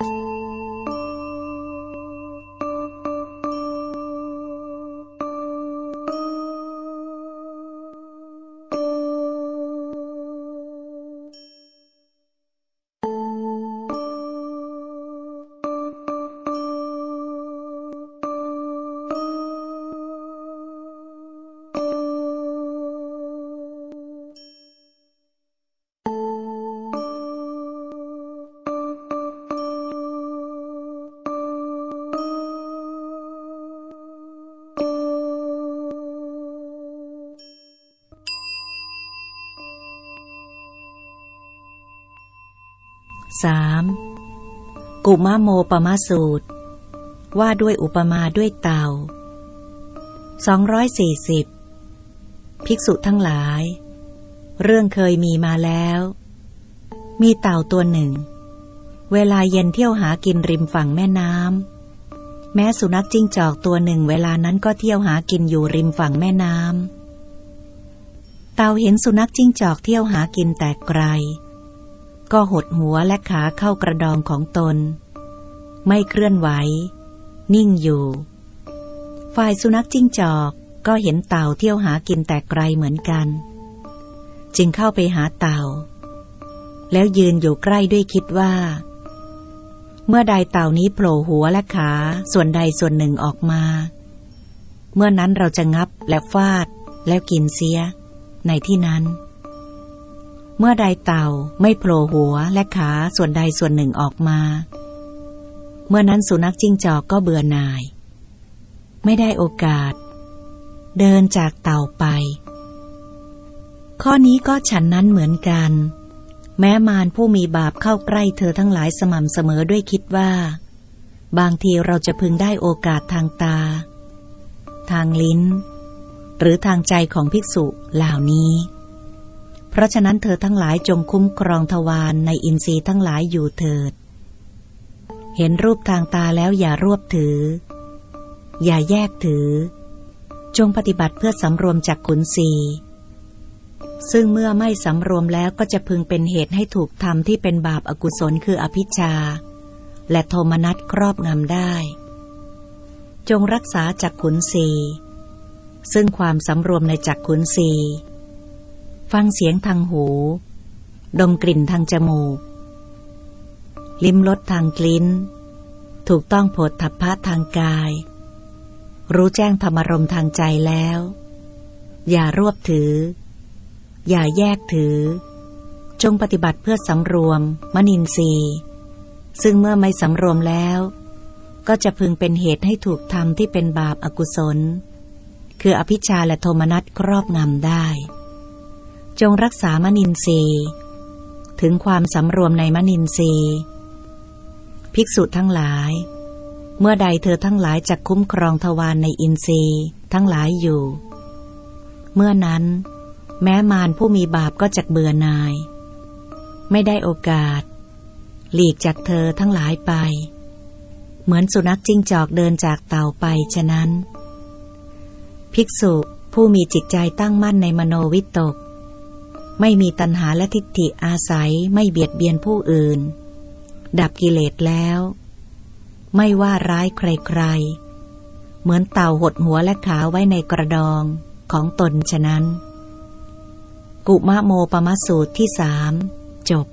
you 3. กุมะโมปมะสูตร ว่าด้วยอุปมาด้วยเต่า 240 ภิกษุทั้งหลาย เรื่องเคยมีมาแล้ว มีเต่าตัวหนึ่ง เวลาเย็นเที่ยวหากินริมฝั่งแม่น้ำแม้สุนัขจิ้งจอกตัวหนึ่งเวลานั้นก็เที่ยวหากินอยู่ริมฝั่งแม่น้ำเต่าเห็นสุนัขจิ้งจอกเที่ยวหากินแต่ไกล ก็หดหัวและขาเข้ากระดองของตน ไม่เคลื่อนไหว นิ่งอยู่ ฝ่ายสุนัขจิ้งจอกก็เห็นเต่าเที่ยวหากินแต่ไกลเหมือนกัน จึงเข้าไปหาเต่า แล้วยืนอยู่ใกล้ด้วยคิดว่า เมื่อใดเต่านี้โผล่หัวและขาส่วนใดส่วนหนึ่งออกมา เมื่อนั้นเราจะงับและฟาดแล้วกินเสีย ในที่นั้น เมื่อใดเต่าไม่โผล่หัวและขาส่วนใดส่วนหนึ่งออกมา เมื่อนั้นสุนัขจิ้งจอกก็เบื่อหน่าย ไม่ได้โอกาส เดินจากเต่าไป ข้อนี้ก็ฉันนั้นเหมือนกัน แม้มารผู้มีบาปเข้าใกล้เธอทั้งหลายสม่ำเสมอด้วยคิดว่า บางทีเราจะพึงได้โอกาสทางตา ทางลิ้น หรือทางใจของภิกษุเหล่านี้ เพราะฉะนั้นเธอทั้งหลายจงคุ้มครองทวารในอินทรีย์ทั้งหลายอยู่เถิด เห็นรูปทางตาแล้วอย่ารวบถือ อย่าแยกถือ จงปฏิบัติเพื่อสำรวมจากขุนศีซึ่งเมื่อไม่สำรวมแล้วก็จะพึงเป็นเหตุให้ถูกทำที่เป็นบาปอากุศลคืออภิชา และโทมนัสครอบงำได้ จงรักษาจากขุนศีซึ่งความสำรวมในจักขุนศี ฟังเสียงทางหู ดมกลิ่นทางจมูก ลิ้มรสทางกลิ้น ถูกต้องโผฏฐัพพะทางกาย รู้แจ้งธรรมรมทางใจแล้ว อย่ารวบถือ อย่าแยกถือ จงปฏิบัติเพื่อสำรวม มนินทรีย์ซึ่งเมื่อไม่สำรวมแล้ว ก็จะพึงเป็นเหตุให้ถูกทำที่เป็นบาปอากุศล คืออภิชาและโทมนัสครอบงำได้ จงรักษามนินทรีย์ ถึงความสำรวมในมนินทรีย์ ภิกษุทั้งหลาย เมื่อใดเธอทั้งหลายจะคุ้มครองทวารในอินทรีย์ทั้งหลายอยู่ เมื่อนั้น แม้มารผู้มีบาปก็จะเบื่อนาย ไม่ได้โอกาส หลีกจากเธอทั้งหลายไป เหมือนสุนัขจิ้งจอกเดินจากเต่าไปฉะนั้น ภิกษุผู้มีจิตใจตั้งมั่นในมโนวิตก ไม่มีตัณหาและทิฏฐิอาศัยไม่เบียดเบียนผู้อื่น ดับกิเลสแล้ว ไม่ว่าร้ายใครๆ เหมือนเต่าหดหัวและขาไว้ในกระดองของตนฉะนั้น กุมะโมปมสูตรที่สามจบ